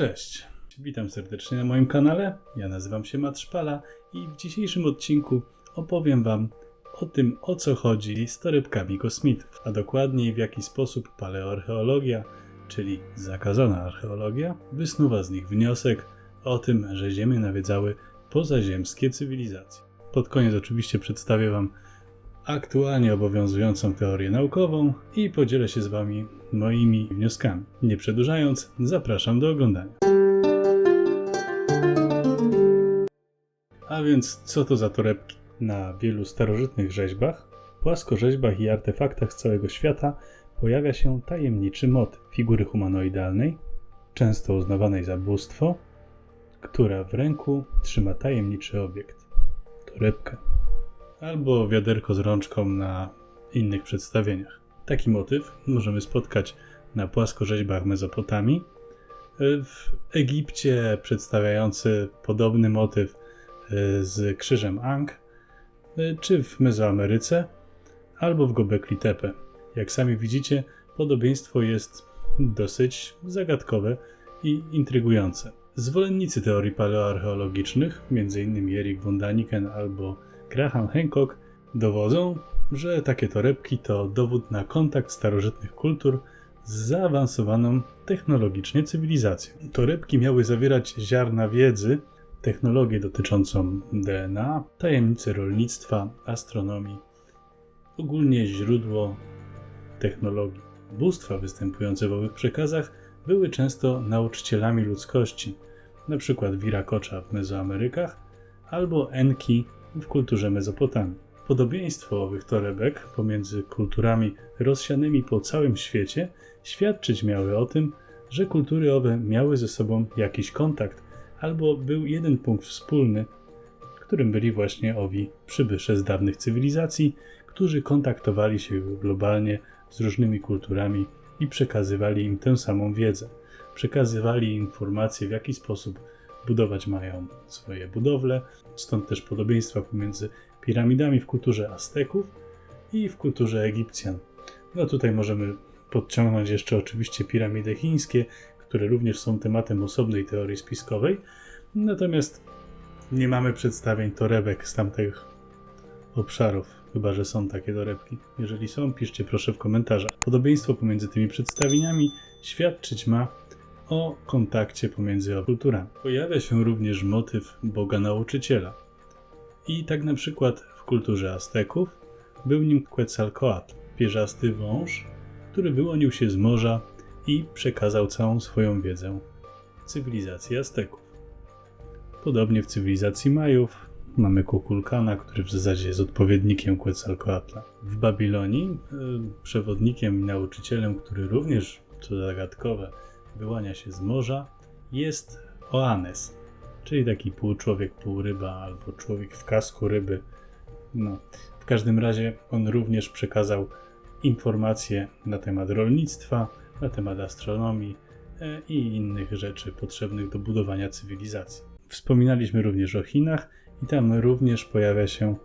Cześć, witam serdecznie na moim kanale. Ja nazywam się Mat Szpala i w dzisiejszym odcinku opowiem Wam o tym, o co chodzi z torebkami kosmitów, a dokładniej w jaki sposób paleoarcheologia, czyli zakazana archeologia, wysnuwa z nich wniosek o tym, że Ziemię nawiedzały pozaziemskie cywilizacje. Pod koniec oczywiście przedstawię Wam aktualnie obowiązującą teorię naukową i podzielę się z Wami moimi wnioskami. Nie przedłużając, zapraszam do oglądania. A więc, co to za torebki? Na wielu starożytnych rzeźbach, płaskorzeźbach i artefaktach z całego świata pojawia się tajemniczy motyw figury humanoidalnej, często uznawanej za bóstwo, która w ręku trzyma tajemniczy obiekt torebkę albo wiaderko z rączką na innych przedstawieniach. Taki motyw możemy spotkać na płaskorzeźbach Mezopotamii, w Egipcie przedstawiający podobny motyw e, z krzyżem Ankh, e, czy w Mezoameryce, albo w Gobekli Tepe. Jak sami widzicie, podobieństwo jest dosyć zagadkowe i intrygujące. Zwolennicy teorii paleoarcheologicznych, m.in. Erik von Daniken albo Graham Hancock, dowodzą, że takie torebki to dowód na kontakt starożytnych kultur z zaawansowaną technologicznie cywilizacją. Torebki miały zawierać ziarna wiedzy, technologię dotyczącą DNA, tajemnice rolnictwa, astronomii, ogólnie źródło technologii. Bóstwa występujące w owych przekazach były często nauczycielami ludzkości, np. Wirakocza w Mezoamerykach albo Enki w kulturze Mezopotamii. Podobieństwo owych torebek pomiędzy kulturami rozsianymi po całym świecie świadczyć miały o tym, że kultury owe miały ze sobą jakiś kontakt, albo był jeden punkt wspólny, którym byli właśnie owi przybysze z dawnych cywilizacji, którzy kontaktowali się globalnie z różnymi kulturami i przekazywali im tę samą wiedzę. Przekazywali informacje, w jaki sposób budować mają swoje budowle, stąd też podobieństwa pomiędzy piramidami w kulturze Azteków i w kulturze Egipcjan. No tutaj możemy podciągnąć jeszcze oczywiście piramidy chińskie, które również są tematem osobnej teorii spiskowej, natomiast nie mamy przedstawień torebek z tamtych obszarów, chyba że są takie torebki. Jeżeli są, piszcie proszę w komentarzach. Podobieństwo pomiędzy tymi przedstawieniami świadczyć ma o kontakcie pomiędzy kulturami. Pojawia się również motyw Boga Nauczyciela. I tak na przykład w kulturze Azteków był nim Quetzalcoatl, pierzasty wąż, który wyłonił się z morza i przekazał całą swoją wiedzę cywilizacji Azteków. Podobnie w cywilizacji Majów mamy Kukulkana, który w zasadzie jest odpowiednikiem Quetzalcoatla. W Babilonii e, przewodnikiem i nauczycielem, który również, co zagadkowe, wyłania się z morza, jest Oanes, czyli taki pół człowiek, pół ryba, albo człowiek w kasku ryby. No, w każdym razie on również przekazał informacje na temat rolnictwa, na temat astronomii e, i innych rzeczy potrzebnych do budowania cywilizacji. Wspominaliśmy również o Chinach i tam również pojawia się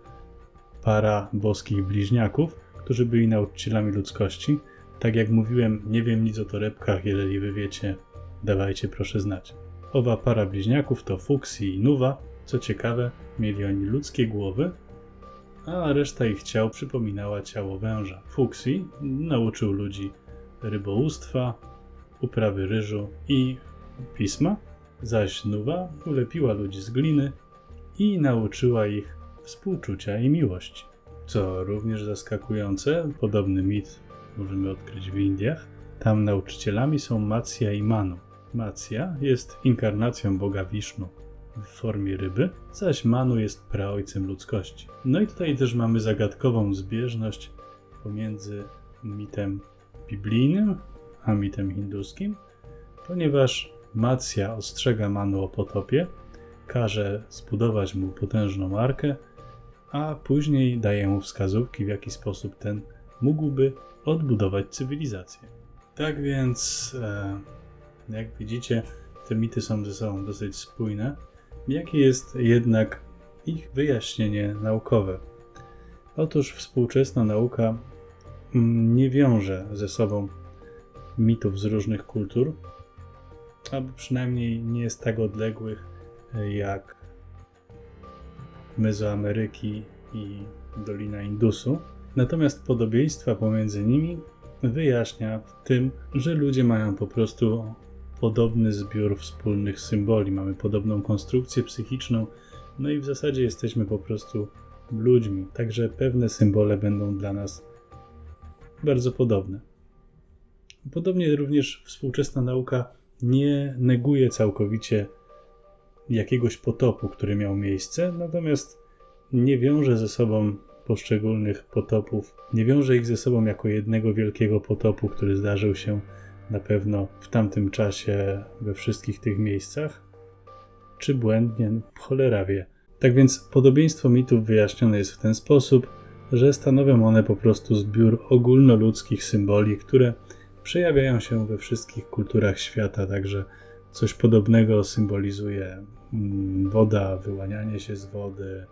para boskich bliźniaków, którzy byli nauczycielami ludzkości. Tak jak mówiłem, nie wiem nic o torebkach, jeżeli wy wiecie, dawajcie proszę znać. Owa para bliźniaków to Fuxi i Nuwa. Co ciekawe, mieli oni ludzkie głowy, a reszta ich ciał przypominała ciało węża. Fuxi nauczył ludzi rybołówstwa, uprawy ryżu i pisma, zaś Nuwa ulepiła ludzi z gliny i nauczyła ich współczucia i miłości. Co również zaskakujące, podobny mit możemy odkryć w Indiach. Tam nauczycielami są Macja i Manu. Macja jest inkarnacją Boga Wisznu w formie ryby, zaś Manu jest praojcem ludzkości. No i tutaj też mamy zagadkową zbieżność pomiędzy mitem biblijnym a mitem hinduskim, ponieważ Macja ostrzega Manu o potopie, każe zbudować mu potężną arkę, a później daje mu wskazówki, w jaki sposób ten mógłby odbudować cywilizację. Tak więc, e, jak widzicie, te mity są ze sobą dosyć spójne. Jakie jest jednak ich wyjaśnienie naukowe? Otóż współczesna nauka mm, nie wiąże ze sobą mitów z różnych kultur, albo przynajmniej nie jest tak odległych e, jak Mezoameryki i Dolina Indusu. Natomiast podobieństwa pomiędzy nimi wyjaśnia w tym, że ludzie mają po prostu podobny zbiór wspólnych symboli, mamy podobną konstrukcję psychiczną, no i w zasadzie jesteśmy po prostu ludźmi, także pewne symbole będą dla nas bardzo podobne. Podobnie również współczesna nauka nie neguje całkowicie jakiegoś potopu, który miał miejsce, natomiast nie wiąże ze sobą poszczególnych potopów, nie wiąże ich ze sobą jako jednego wielkiego potopu, który zdarzył się na pewno w tamtym czasie we wszystkich tych miejscach, czy błędnie, cholera wie. Tak więc podobieństwo mitów wyjaśnione jest w ten sposób, że stanowią one po prostu zbiór ogólnoludzkich symboli, które przejawiają się we wszystkich kulturach świata, także coś podobnego symbolizuje mm, woda, wyłanianie się z wody.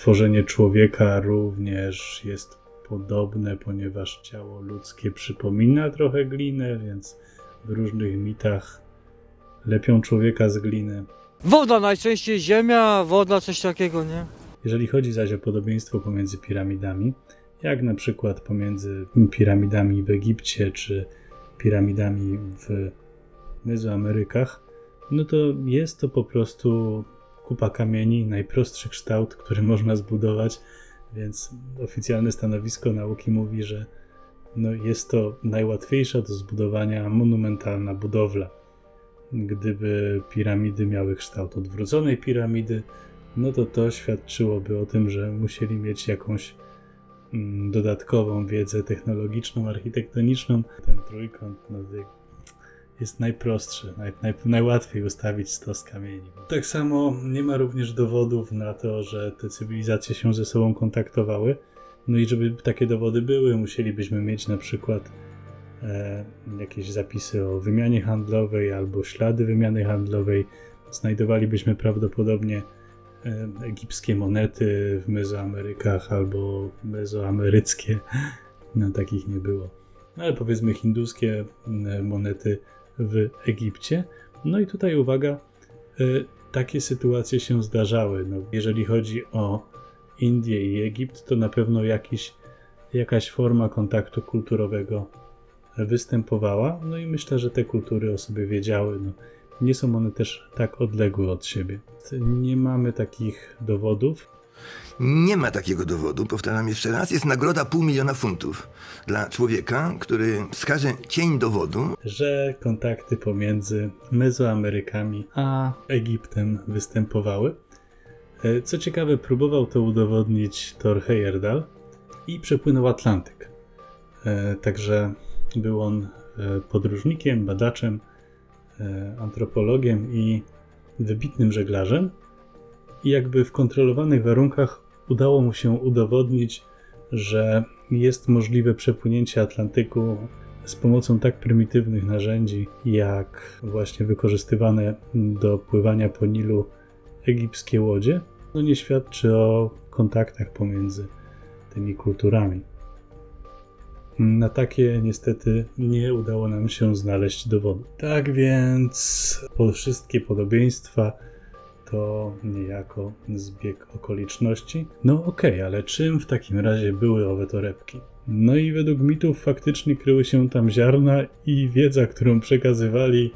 Tworzenie człowieka również jest podobne, ponieważ ciało ludzkie przypomina trochę glinę, więc w różnych mitach lepią człowieka z gliny. Woda najczęściej ziemia, woda coś takiego, nie? Jeżeli chodzi zaś o podobieństwo pomiędzy piramidami, jak na przykład pomiędzy piramidami w Egipcie czy piramidami w Mezoamerykach, no to jest to po prostu kupa kamieni, najprostszy kształt, który można zbudować, więc oficjalne stanowisko nauki mówi, że no jest to najłatwiejsza do zbudowania monumentalna budowla. Gdyby piramidy miały kształt odwróconej piramidy, no to to świadczyłoby o tym, że musieli mieć jakąś mm, dodatkową wiedzę technologiczną, architektoniczną. Ten trójkąt no, jest najprostszy, naj, naj, najłatwiej ustawić stos kamieni. Tak samo nie ma również dowodów na to, że te cywilizacje się ze sobą kontaktowały. No i żeby takie dowody były, musielibyśmy mieć na przykład e, jakieś zapisy o wymianie handlowej albo ślady wymiany handlowej. Znajdowalibyśmy prawdopodobnie e, egipskie monety w Mezoamerykach albo mezoameryckie. No takich nie było. Ale powiedzmy hinduskie e, monety w Egipcie. No i tutaj uwaga, y, takie sytuacje się zdarzały. No, jeżeli chodzi o Indię i Egipt, to na pewno jakiś, jakaś forma kontaktu kulturowego występowała. No i myślę, że te kultury o sobie wiedziały. No, nie są one też tak odległe od siebie. Nie mamy takich dowodów, Nie ma takiego dowodu, powtarzam jeszcze raz, jest nagroda pół miliona funtów dla człowieka, który wskaże cień dowodu, że kontakty pomiędzy Mezoamerykami a Egiptem występowały. E, Co ciekawe, próbował to udowodnić Thor Heyerdahl i przepłynął Atlantyk. E, Także był on e, podróżnikiem, badaczem, antropologiem i wybitnym żeglarzem. I jakby w kontrolowanych warunkach udało mu się udowodnić, że jest możliwe przepłynięcie Atlantyku z pomocą tak prymitywnych narzędzi, jak właśnie wykorzystywane do pływania po Nilu egipskie łodzie, no nie świadczy o kontaktach pomiędzy tymi kulturami. Na takie niestety nie udało nam się znaleźć dowodu. Tak więc po wszystkie podobieństwa to niejako zbieg okoliczności. No okej, okay, ale czym w takim razie były owe torebki? No i według mitów faktycznie kryły się tam ziarna i wiedza, którą przekazywali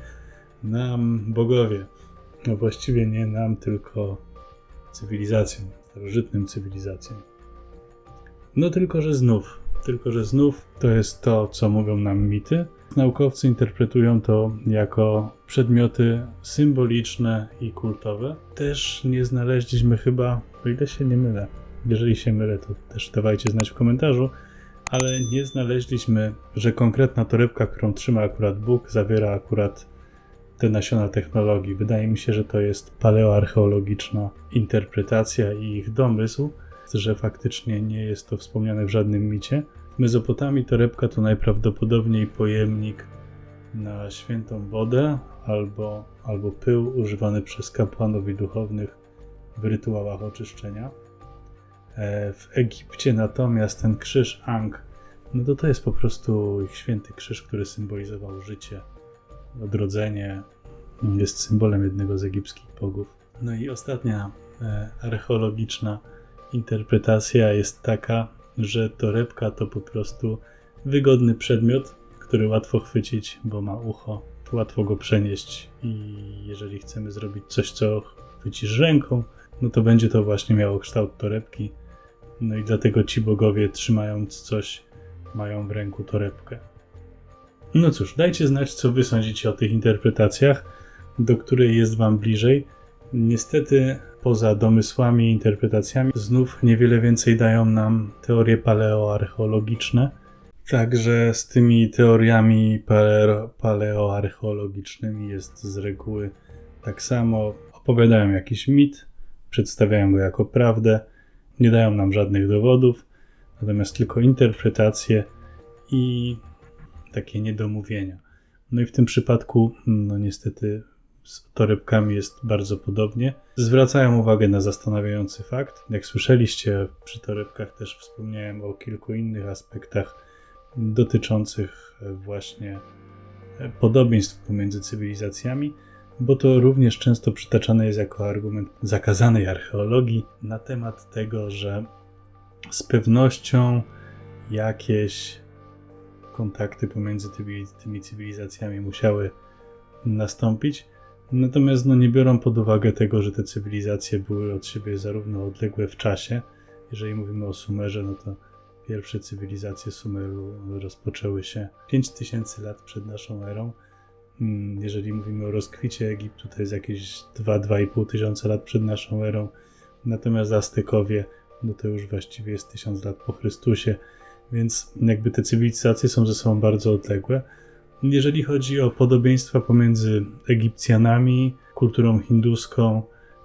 nam bogowie. No właściwie nie nam, tylko cywilizacjom, starożytnym cywilizacjom. No tylko, że znów, tylko, że znów to jest to, co mówią nam mity. Naukowcy interpretują to jako przedmioty symboliczne i kultowe. Też nie znaleźliśmy chyba, o ile się nie mylę, jeżeli się mylę, to też dawajcie znać w komentarzu, ale nie znaleźliśmy, że konkretna torebka, którą trzyma akurat Bóg, zawiera akurat te nasiona technologii. Wydaje mi się, że to jest paleoarcheologiczna interpretacja i ich domysł, że faktycznie nie jest to wspomniane w żadnym micie. W Mezopotamii torebka to najprawdopodobniej pojemnik na świętą wodę albo, albo pył używany przez kapłanów i duchownych w rytuałach oczyszczenia. E, W Egipcie natomiast ten krzyż Ankh, no to to jest po prostu ich święty krzyż, który symbolizował życie odrodzenie, jest symbolem jednego z egipskich bogów. No i ostatnia e, archeologiczna interpretacja jest taka, że torebka to po prostu wygodny przedmiot, który łatwo chwycić, bo ma ucho, łatwo go przenieść i jeżeli chcemy zrobić coś, co chwycisz ręką, no to będzie to właśnie miało kształt torebki. No i dlatego ci bogowie, trzymając coś, mają w ręku torebkę. No cóż, dajcie znać, co wy sądzicie o tych interpretacjach, do której jest wam bliżej. Niestety, poza domysłami i interpretacjami, znów niewiele więcej dają nam teorie paleoarcheologiczne. Także z tymi teoriami paleo- paleoarcheologicznymi jest z reguły tak samo. Opowiadają jakiś mit, przedstawiają go jako prawdę, nie dają nam żadnych dowodów, natomiast tylko interpretacje i takie niedomówienia. No i w tym przypadku, no niestety, z torebkami jest bardzo podobnie. Zwracają uwagę na zastanawiający fakt. Jak słyszeliście, przy torebkach też wspomniałem o kilku innych aspektach dotyczących właśnie podobieństw pomiędzy cywilizacjami, bo to również często przytaczane jest jako argument zakazanej archeologii na temat tego, że z pewnością jakieś kontakty pomiędzy tymi, tymi cywilizacjami musiały nastąpić. Natomiast no, nie biorą pod uwagę tego, że te cywilizacje były od siebie zarówno odległe w czasie. Jeżeli mówimy o Sumerze, no to pierwsze cywilizacje Sumeru rozpoczęły się 5000 lat przed naszą erą. Mm, Jeżeli mówimy o rozkwicie Egiptu, to jest jakieś 2-2,5 tysiąca lat przed naszą erą. Natomiast Aztekowie, no to już właściwie jest 1000 lat po Chrystusie, więc jakby te cywilizacje są ze sobą bardzo odległe. Jeżeli chodzi o podobieństwa pomiędzy Egipcjanami, kulturą hinduską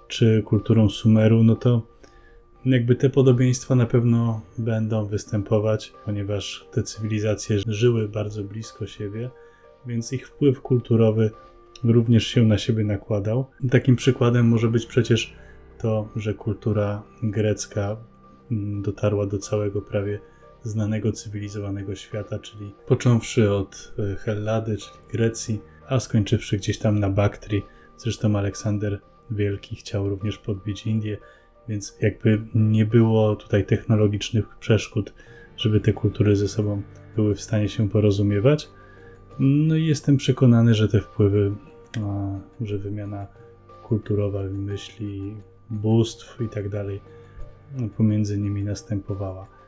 czy kulturą Sumeru, no to jakby te podobieństwa na pewno będą występować, ponieważ te cywilizacje żyły bardzo blisko siebie, więc ich wpływ kulturowy również się na siebie nakładał. Takim przykładem może być przecież to, że kultura grecka mm, dotarła do całego prawie znanego cywilizowanego świata, czyli począwszy od e, Hellady, czyli Grecji, a skończywszy gdzieś tam na Baktrii. Zresztą Aleksander Wielki chciał również podbić Indię, więc jakby nie było tutaj technologicznych przeszkód, żeby te kultury ze sobą były w stanie się porozumiewać. No i jestem przekonany, że te wpływy, że wymiana kulturowa myśli, bóstw i tak dalej no, pomiędzy nimi następowała.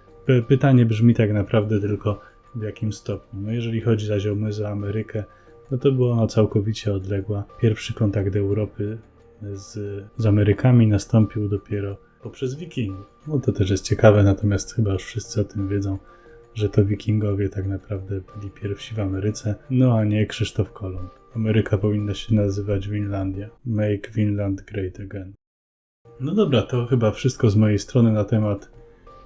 Pytanie brzmi tak naprawdę tylko w jakim stopniu. No jeżeli chodzi zaś o Mezoamerykę, no to była ona całkowicie odległa. Pierwszy kontakt Europy z, z Amerykami nastąpił dopiero poprzez Wikingów. No to też jest ciekawe, natomiast chyba już wszyscy o tym wiedzą, że to Wikingowie tak naprawdę byli pierwsi w Ameryce, no a nie Krzysztof Kolumb. Ameryka powinna się nazywać Winlandia. Make Winland Great Again. No dobra, to chyba wszystko z mojej strony na temat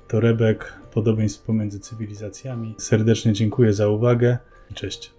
torebek, podobieństw pomiędzy cywilizacjami. Serdecznie dziękuję za uwagę i cześć.